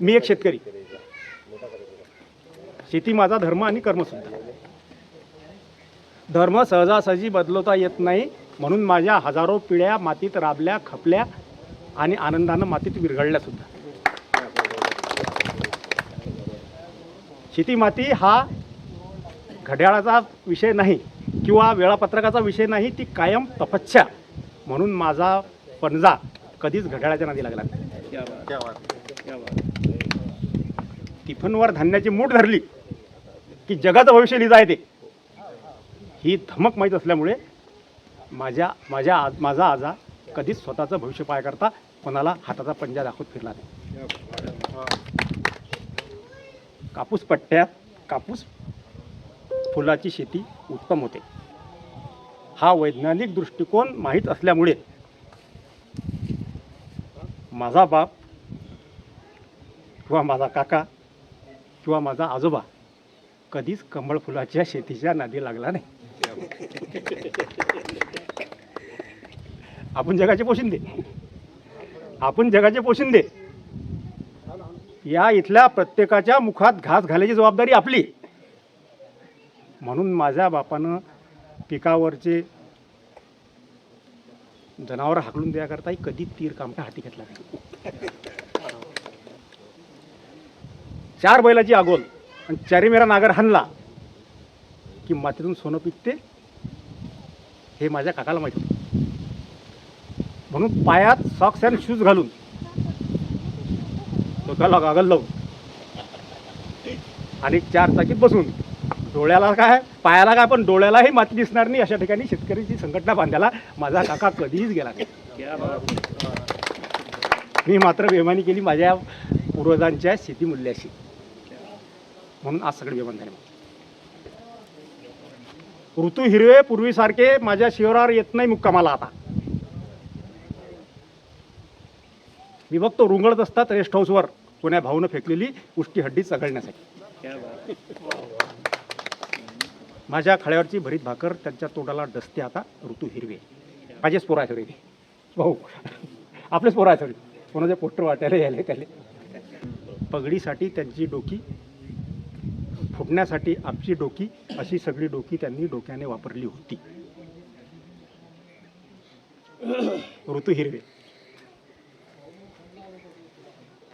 मी एक शेतकरी. शेती माझा धर्म आणि कर्मसुद्धा. धर्म सहजासहजी बदलवता येत नाही म्हणून माझ्या हजारो पिढ्या मातीत राबल्या खपल्या आणि आनंदानं मातीत विरघळल्या सुद्धा शेती माती हा घड्याळाचा विषय नाही किंवा वेळापत्रकाचा विषय नाही ती कायम तपस्या म्हणून माझा पंजा कधीच घड्याळाच्या नादी लागला नाही. टिफनवर धान्याची मूठ धरली की जगाचं भविष्य लिहिता येते. ही धमक माहीत असल्यामुळे माझ्या माझ्या आज माझा आजा कधीच स्वतःचं भविष्य पाय करता कोणाला हाताचा पंजा दाखवत फिरला नाही. कापूस पट्ट्यात कापूस फुलाची शेती उत्तम होते. हा वैज्ञानिक दृष्टिकोन माहीत असल्यामुळे माझा बाप किंवा माझा काका किंवा माझा आजोबा कधीच कमळ फुलाच्या शेतीच्या नादी लागला नाही. आपण जगाचे पोशिंदे. आपण जगाचे पोशिंदे. या इथल्या प्रत्येकाच्या मुखात घास घालायची जबाबदारी आपली. म्हणून माझ्या बापानं पिकावरचे जनावर हाकलून द्याकरताही कधी तीर कामटा हाती घेतला नाही. चार बैलाची आगोल आणि चारी मेरा नागर हाणला की मातीतून सोनं पिकते हे माझ्या काकाला माहिती म्हणून पायात सॉक्स अँड शूज घालून डोक्याला गागल लावून आणि चार चाकीत बसून डोळ्याला काय पायाला काय पण डोळ्यालाही माती दिसणार नाही अशा ठिकाणी शेतकऱ्याची संघटना बांधायला माझा काका कधीच गेला नाही. मी मात्र बेमानी केली माझ्या पूर्वजांच्या शेतीमूल्याशी. म्हणून आज सगळे विमान झाले ऋतू हिरवे पूर्वीसारखे माझ्या शिवरावर येत नाही मुक्कामाला आता. मी बघतो रुंगळत असतात रेस्ट हाऊसवर. कोण्या भाऊनं फेकलेली उष्टी हड्डी चघळण्यासाठी. माझ्या खळ्यावरची भरीत भाकर त्यांच्या तोंडाला डसते आता ऋतू हिरवे. माझेच पोरा आहे सगळे ते भाऊ आपलेच पोरा आहे सगळे कोणाचे पोस्टर वाटायला यायला त्याले. पगडीसाठी त्यांची डोकी फुटण्यासाठी आपची डोकी अशी सगळी डोकी त्यांनी डोक्याने वापरली होती. ऋतू हिरवे.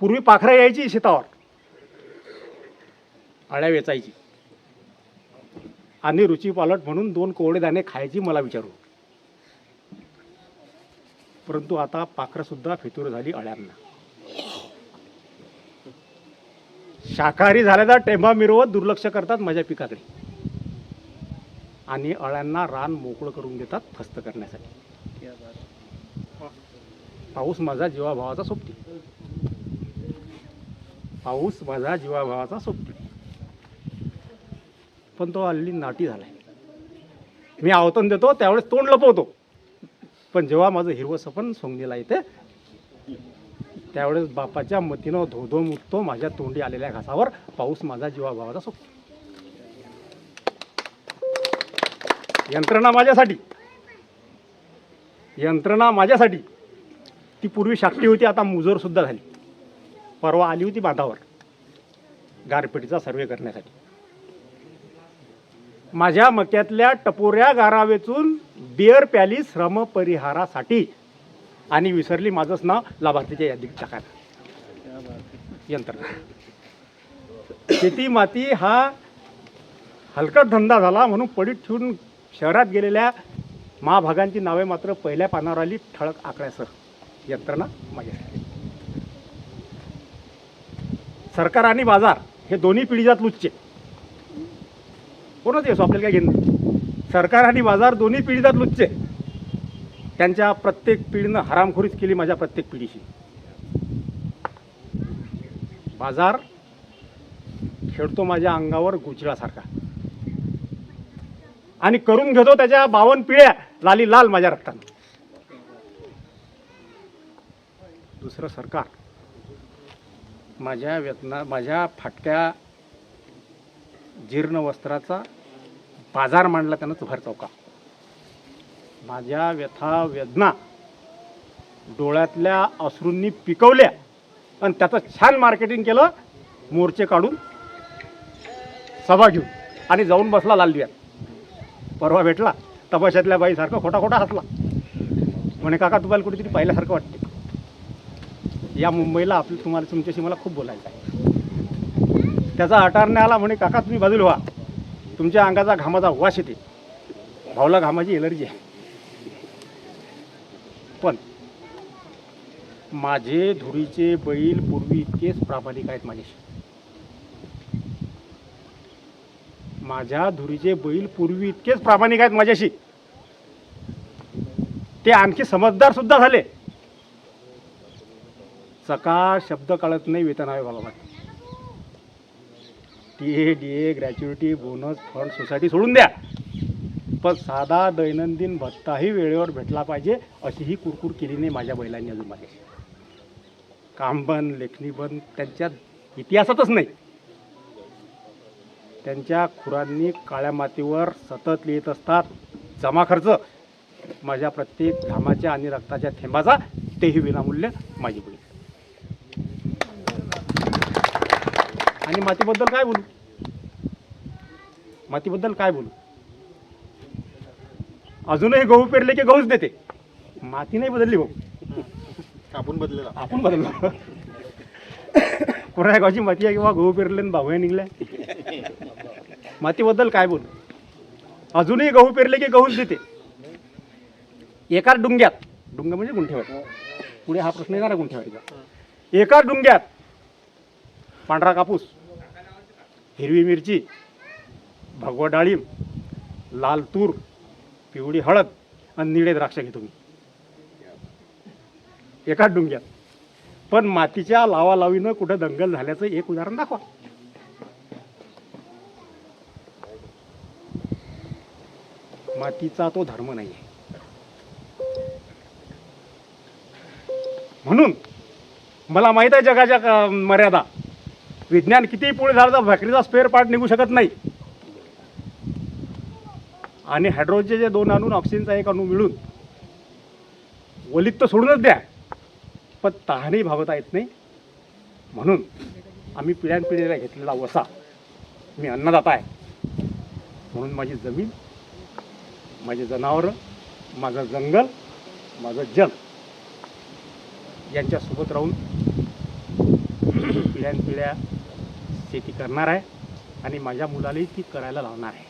पूर्वी पाखरं यायची शेतावर. आळ्या वेचायची. आणि रुची पालट म्हणून दोन कोवळे दाणे खायची मला विचारू परंतु आता पाखरंसुद्धा फितूर झाली अळ्यांना शाकाहारी झाल्याचा टेंबा मिरवत दुर्लक्ष करतात माझ्या पिकाकडे. आणि अळ्यांना रान मोकळं करून देतात फस्त करण्यासाठी. पाऊस माझा जीवाभावाचा सोबती. पाऊस माझा जीवाभावाचा सोबती. पण तो हल्ली नाटी झालाय. मी आवतन देतो त्यावेळेस तोंड लपवतो. पण जेव्हा माझं हिरवं सपन सोंगणीला येते त्यावेळेस बापाच्या मतीनं धोधो मुटतो माझ्या तोंडी आलेल्या घासावर पाऊस माझा जीवाभावाचा सोबतो यंत्रणा माझ्यासाठी. यंत्रणा माझ्यासाठी. ती पूर्वी शाक्टी होती आता मुजोरसुद्धा झाली. परवा आली होती बांधावर. गारपेटीचा सर्वे करण्यासाठी. माझ्या मक्यातल्या टपोऱ्या गारा वेचून बिअर प्याली श्रम परिहारासाठी आणि विसरली माझंच नाव लाभार्थीच्या यादीत टाकायला यंत्रणा शेती माती हा हलकट धंदा झाला म्हणून पडीत ठेवून शहरात गेलेल्या महाभागांची नावे मात्र पहिल्या पानावर आली ठळक आकड्यासह. यंत्रणा माझ्यासाठी. सरकार आणि बाजार हे दोन्ही पिढीजात लुच्चे. कोणच येसो आपल्याला काय घेणं? सरकार आणि बाजार दोन्ही पिढीजात लुच्चे. त्यांच्या प्रत्येक पिढीनं हरामखोरीच केली माझ्या प्रत्येक पिढीशी. बाजार खेळतो माझ्या अंगावर गुचळासारखा आणि करून घेतो त्याच्या बावन पिढ्या लाली लाल माझ्या रक्तानं. दुसरं सरकार माझ्या वेतना माझ्या फाटक्या जीर्ण वस्त्राचा बाजार मांडला त्यानं भर चौका. माझ्या व्यथा वेदना डोळ्यातल्या अश्रूंनी पिकवल्या आणि त्याचं छान मार्केटिंग केलं मोर्चे काढून सभा घेऊन आणि जाऊन बसला लालदिव्यात. परवा भेटला तपाशातल्या बाईसारखं खोटा खोटा हसला. म्हणे काका तुम्हाला कुठेतरी पाहिल्यासारखं वाटते या मुंबईला आपलं तुम्हाला तुमच्याशी मला खूप बोलायचं आहे. त्याचा अटारणे आला म्हणे काका तुम्ही बाजूला व्हा. तुमच्या अंगाचा घामाचा वास येते. भावला घामाची एलर्जी आहे. पण माझे धुरीचे बैल पूर्वी इतकेच प्रामाणिक आहेत माझ्याशी. माझ्या धुरीचे बैल पूर्वी इतकेच प्रामाणिक आहेत माझ्याशी. ते आणखी समजदार सुद्धा झाले. सकाळ शब्द कळत नाही वेतन आहे बाबा. T A D A gratuity bonus fund society सोडून द्या. पण साधा दैनंदिन भत्ताही वेळेवर भेटला पाहिजे अशी ही कुरकुर केली नाही माझ्या बैलांनी अजून माझ्याशी. काम लेखणीबन लेखणी त्यांच्या इतिहासातच नाही. त्यांच्या खुरांनी काळ्या मातीवर सतत लिहित असतात जमा खर्च. माझ्या प्रत्येक घामाच्या आणि रक्ताच्या थेंबाचा तेही विनामूल्य माझी बैल. आणि मातीबद्दल काय बोलू? मातीबद्दल काय बोलू? अजूनही गहू पेरले की गहूच देते. माती नाही बदलली भाऊ. आपण बदलेला. आपण बदललो. कोणा गावची माती आहे किंवा गहू पेरले आणि बाहुया निघल्या मातीबद्दल काय बोलू? अजूनही गहू पेरले की गहूच देते. एका डुंग्यात. डुंग म्हणजे गुंठेवाडी पुढे हा प्रश्न येणार गुंठेवाडीचा. एका डुंग्यात पांढरा कापूस हिरवी मिरची भगवा डाळिंब लाल तूर पिवळी हळद आणि निळे द्राक्ष घेतो मी एकाच डुंग्यात. पण मातीच्या लावालावीनं कुठं दंगल झाल्याचं एक उदाहरण दाखवा. मातीचा तो धर्म नाही म्हणून मला माहीत आहे जगाच्या मर्यादा. विज्ञान कितीही पुढे झालं तर भाकरीचा स्पेअर पार्ट निघू शकत नाही. आणि हायड्रोजनचे जे दोन अणू ऑक्सिजनचा एक अणू मिळून वलीत तर सोडूनच द्या पण तहानही भागवता येत नाही. म्हणून आम्ही पिढ्यानपिढीला घेतलेला वसा मी अन्नदाता आहे. म्हणून माझी जमीन माझी जनावरं माझं जंगल माझं जल यांच्यासोबत राहून पिढ्यानपिढ्या शेती करणार आहे आणि माझ्या मुलालाही ती करायला लावणार आहे.